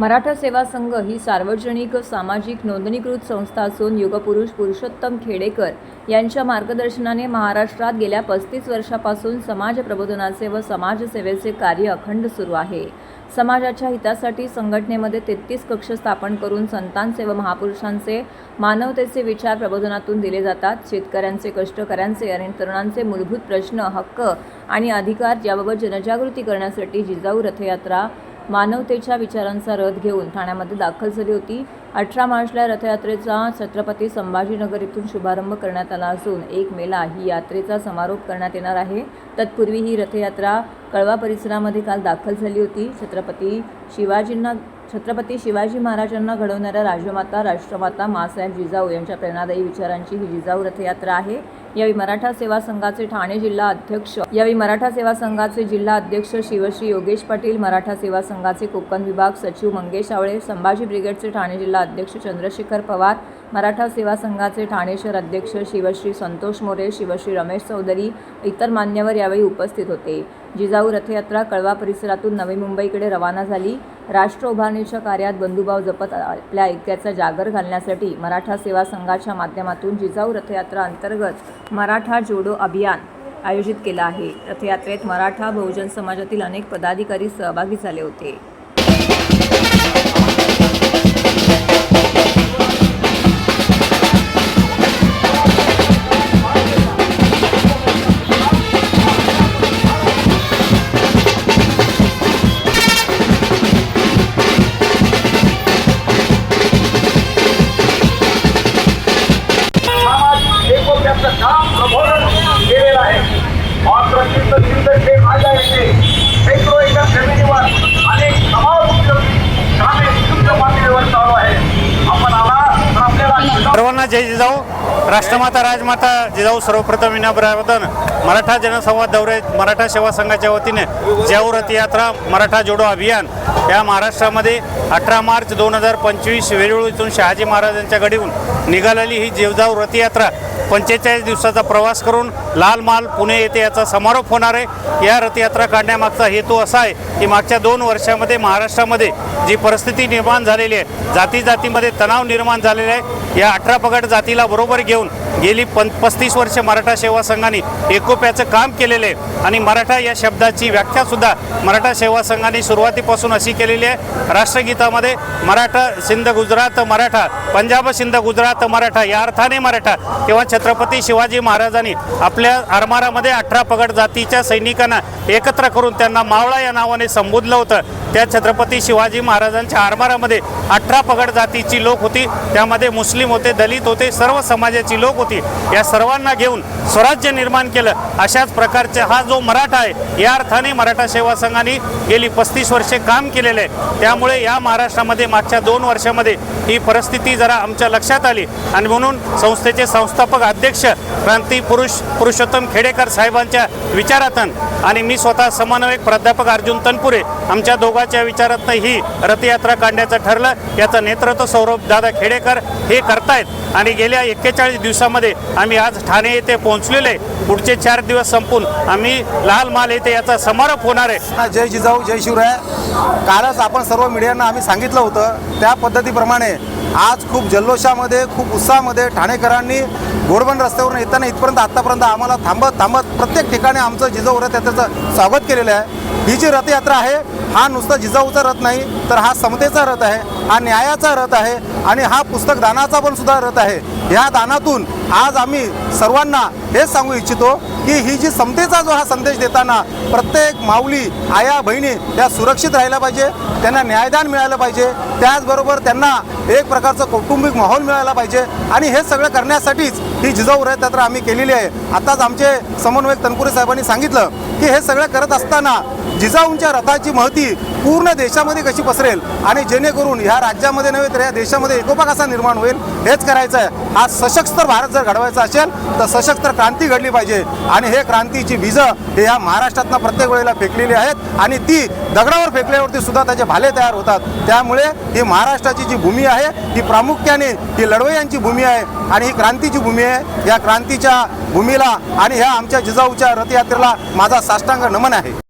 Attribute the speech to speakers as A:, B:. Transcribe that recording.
A: मराठा सेवा संघ ही सार्वजनिक सामाजिक नोंदणीकृत संस्था असून युगपुरुष पुरुषोत्तम खेडेकर यांच्या मार्गदर्शनाने महाराष्ट्रात गेल्या पस्तीस वर्षापासून समाज प्रबोधनाचे व समाजसेवेचे कार्य अखंड सुरू आहे. समाजाच्या हितासाठी संघटनेमध्ये तेहतीस कक्ष स्थापन करून संतांचे व महापुरुषांचे मानवतेचे विचार प्रबोधनातून दिले जातात. शेतकऱ्यांचे कष्टकऱ्यांचे आणि तरुणांचे मूलभूत प्रश्न हक्क आणि अधिकार याबाबत जनजागृती करण्यासाठी जिजाऊ रथयात्रा मानवतेच्या विचारांचा रथ घेऊन ठाण्यामध्ये दाखल झाली होती. अठरा मार्चला रथयात्रेचा छत्रपती संभाजीनगर येथून शुभारंभ करण्यात आला असून एक मेला ही यात्रेचा समारोप करण्यात येणार आहे. तत्पूर्वी ही रथयात्रा कळवा परिसरामध्ये काल दाखल झाली होती. छत्रपती शिवाजींना छत्रपती शिवाजी महाराजांना घडवणाऱ्या राजमाता राष्ट्रमाता मासाहेब जिजाऊ यांच्या प्रेरणादायी विचारांची ही जिजाऊ रथयात्रा आहे. यावेळी मराठा सेवा संघाचे ठाणे जिल्हा अध्यक्ष यावेळी मराठा सेवा संघाचे जिल्हा अध्यक्ष शिवश्री योगेश पाटील मराठा सेवा संघाचे कोकण विभाग सचिव मंगेश आवळे संभाजी ब्रिगेडचे ठाणे जिल्हा अध्यक्ष चंद्रशेखर पवार मराठा सेवा संघाचे ठाणे शहर अध्यक्ष शिवश्री संतोष मोरे शिवश्री रमेश चौधरी इतर मान्यवर यावेळी उपस्थित होते. जिजाऊ रथयात्रा कळवा परिसरातून नवी मुंबईकडे रवाना झाली. राष्ट्र उभारणीच्या कार्यात बंधुभाव जपत आपल्या ऐक्याचा जागर घालण्यासाठी मराठा सेवा संघाच्या माध्यमातून जिजाऊ रथयात्रा अंतर्गत मराठा जोडो अभियान आयोजित केलं आहे. रथयात्रेत मराठा बहुजन समाजातील अनेक पदाधिकारी सहभागी झाले होते.
B: जय जिजाऊ. राष्ट्रमाता राजमाता जिजाऊ सर्वप्रथम विनाप्रबोधन मराठा जनसंवाद दौरे मराठा सेवा संघाच्या वतीने जिजाऊ रथयात्रा मराठा जोडो अभियान या महाराष्ट्रामध्ये अठरा मार्च दोन हजार पंचवीस वेरूळ इथून शहाजी महाराजांच्या गडीहून निघालेली ही जिजाऊ रथयात्रा पंचेचाळीस दिवसाचा प्रवास करून लाल माल पुणे येथे याचा समारोप होणार आहे. या रथयात्रा काढण्यामागचा हेतू असा आहे की मागच्या दोन वर्षामध्ये महाराष्ट्रामध्ये जी परिस्थिती निर्माण झालेली आहे जाती जातीमध्ये तणाव निर्माण झालेला आहे या अठरा पगड जातीला बरोबर घेऊन गेली पं पस्तीस वर्ष मराठा सेवा संघाने एकोप्याचं काम केलेलं आहे. आणि मराठा या शब्दाची व्याख्यासुद्धा मराठा सेवा संघाने सुरुवातीपासून अशी केलेली आहे. राष्ट्रगीतामध्ये मराठा सिंध गुजरात मराठा पंजाब सिंध गुजरात मराठा या अर्थाने मराठा. तेव्हा छत्रपती शिवाजी महाराजांनी आपल्या आरमारामध्ये अठरा पगड जातीच्या सैनिकांना एकत्र करून त्यांना मावळा या नावाने संबोधलं होतं. त्या छत्रपती शिवाजी महाराजांच्या आरमारामध्ये अठरा पगड जातीची लोक होती. त्यामध्ये मुस्लिम होते दलित होते सर्व समाजाची लोक होती. या सर्वांना घेऊन स्वराज्य निर्माण केलं. अशाच प्रकारचे हा जो मराठा आहे या अर्थाने मराठा सेवा संघाने गेली पस्तीस वर्षे काम केलेलं आहे. त्यामुळे या महाराष्ट्रामध्ये मागच्या दोन वर्षामध्ये ही परिस्थिती जरा आमच्या लक्षात आली. आणि म्हणून संस्थेचे संस्थापक अध्यक्ष क्रांती पुरुष पुरुषोत्तम खेडेकर साहेबांच्या विचारातून आणि मी स्वतः समन्वयक प्राध्यापक अर्जुन तनपुरे आमच्या दोघांच्या विचारातनं ही रथयात्रा काढण्याचं ठरलं. याचं नेतृत्व सौरभ दादा खेडेकर हे करतायत. आणि गेल्या एक्केचाळीस दिवसामध्ये आम्ही आज ठाणे येथे पोहोचलेले आहे. पुढचे चार दिवस संपून आम्ही लाल माल येथे याचा समारोप होणार आहे.
C: ना जय जिजाऊ जय शिवराय. कालच आपण सर्व मीडियांना आम्ही सांगितलं होतं त्या पद्धतीप्रमाणे आज खूप जल्लोषामध्ये खूप उत्साहामध्ये ठाणेकरांनी गोरबंद रस्त्यावरून येताना इथपर्यंत आत्तापर्यंत आम्हाला थांबत थांबत प्रत्येक ठिकाणी आमचं जिजाऊ रथयात्रेचं स्वागत केलेलं आहे. ही जी रथयात्रा आहे हा नुसता जिजाऊचा रथ नाही तर हा समतेचा रथ आहे हा न्यायाचा रथ आहे आणि हा पुस्तक दानाचा पण सुद्धा रथ आहे. ह्या दानातून आज आम्ही सर्वांना हेच सांगू इच्छितो की ही जी समतेचा जो हा संदेश देताना प्रत्येक माऊली आया बहिणी या सुरक्षित राहिल्या पाहिजे त्यांना न्यायदान मिळालं पाहिजे त्याचबरोबर त्यांना एक प्रकारचं कौटुंबिक माहोल मिळायला पाहिजे आणि हे सगळं करण्यासाठीच ही जिजाऊ रथयात्रा आम्ही केलेली आहे. आताच आमचे समन्वयक तनपुरे साहेबांनी सांगितलं की हे सगळं करत असताना जिजाऊंच्या रथाची महती पूर्ण देशामध्ये कशी पसरेल आणि जेणेकरून ह्या राज्यामध्ये नव्हे तर या देशामध्ये एकोपा कसा निर्माण होईल हेच करायचं आहे. हा सशस्त्र भारत जर घडवायचा असेल तर सशस्त्र क्रांती घडली पाहिजे. आणि हे क्रांतीची बीजं हे ह्या महाराष्ट्रातनं प्रत्येक वेळेला फेकलेली आहेत. आणि ती दगडावर फेकल्यावरती सुद्धा त्याचे भाले तयार होतात. त्यामुळे ही महाराष्ट्राची जी भूमी आहे ही प्रामुख्याने ही लढवयांची भूमी आहे. आणि ही क्रांतीची भूमी आहे. या क्रांतीच्या भूमीला आणि ह्या आमच्या जिजाऊच्या रथयात्रेला माझा साष्टांग नमन आहे.